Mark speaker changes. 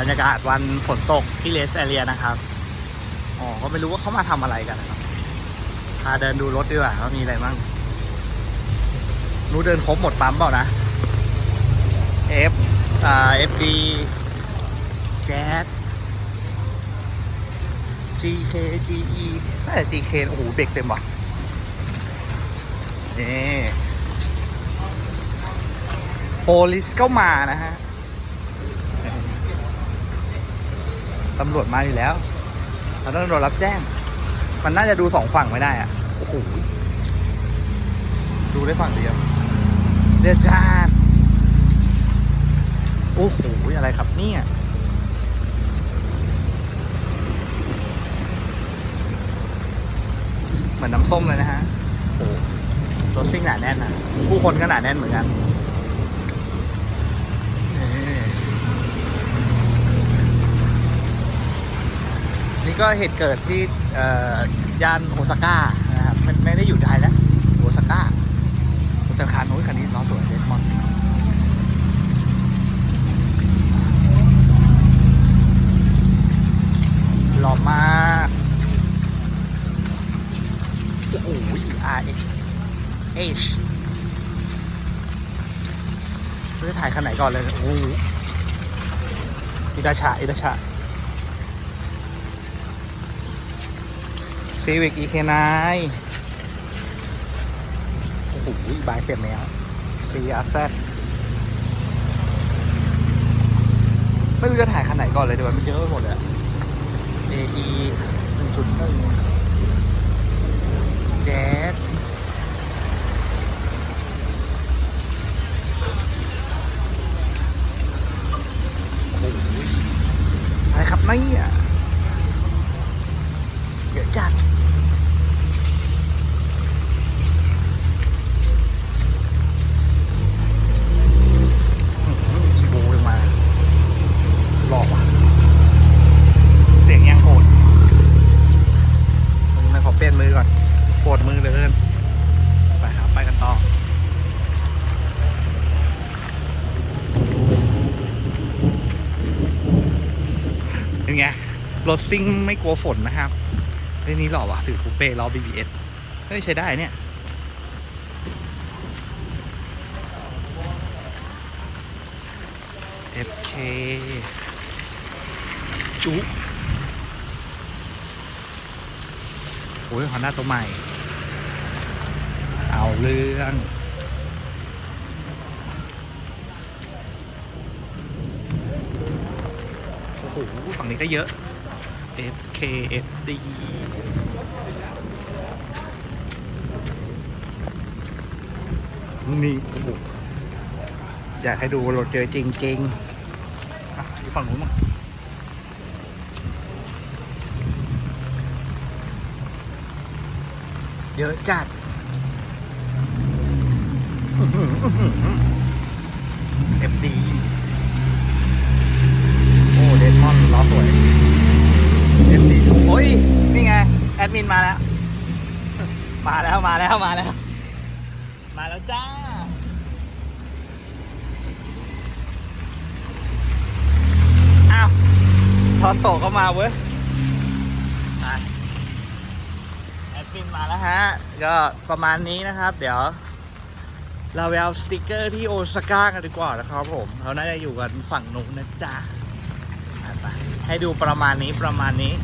Speaker 1: บรรยากาศวันฝนตกที่เลสแอเรียนะครับ อ๋อ ก็ไม่รู้ว่าเขามาทำอะไรกันนะครับ พาเดินดูรถดีกว่าว่ามีอะไรบ้างนูเดินครบหมดปั๊มเปล่านะ F อ่า FD Jazz GK GE น่าจะ GK โอ้โหเบรกเต็มว่ะนี่โพลิสก็มานะฮะ ตำรวจมาอยู่แล้ว เราต้องตำรวจรับแจ้ง มันน่าจะดูสองฝั่งไม่ได้อะโอ้โห ดูได้ฝั่งเดียวเดือดจานโอ้โห อะไรครับเนี่ยเหมือนน้ำส้มเลยนะฮะโอ้รถซิ่งหนาแน่นนะผู้คนก็หนาแน่นเหมือนกันนี่นี่ ก็เหตุเกิดที่ย่านโอซาก้านะครับไม่ไม่ได้อยู่ไทยแล้วโอซาก้าแต่คันโอ้ยคันนี้ล้อสวยเดมอนหล่อมากโอ้โห R X H เราจะถ่ายคันไหนก่อนเลย โอ้โหอิตาชาอิตาชา ซีวิกอีเคนายโอ้โหบายเสร็จแล้ว CRZ ไม่รู้จะถ่ายคันไหนก่อนเลยเดี๋ยวมันเยอะไปหมดเลยอะ AE 1.1แจ๊สโอ้โหอะไรครับเนี่ยเย รถซิ่งไม่กลัวฝนนะครับเรื่องนี้หล่อว่ะสื่อคูเป้ล้อ BBS เฮ้ยใช้ได้เนี่ย FK จุโอ้ยฮอนด้าตัวใหม่ เอาเรื่องโอ้โหฝั่งนี้ก็เยอะ FKFD นี่โอ้โหอยากให้ดูรถเจอจริงๆอะอยู่ฝั่งนู้นมั้งเยอะจัดเอฟดีโอ้เดนมอนล้อสวยเอฟดีโอ้ย นี่ไง แอ ดมินมาแล้ว มาแล้วมาแล้วมาแล้ว มาแล้วจ้า อ้าวทอนโตก็มาเว้ยแอดมินมาแล้วฮะ ก็ประมาณนี้นะครับ เดี๋ยว เราไปเอาสติกเกอร์ที่โอซาก้ากันดีกว่านะครับผมเราน่าจะอยู่กันฝั่งนู้นนะจ๊ะอะไปให้ดูประมาณนี้ประมาณนี้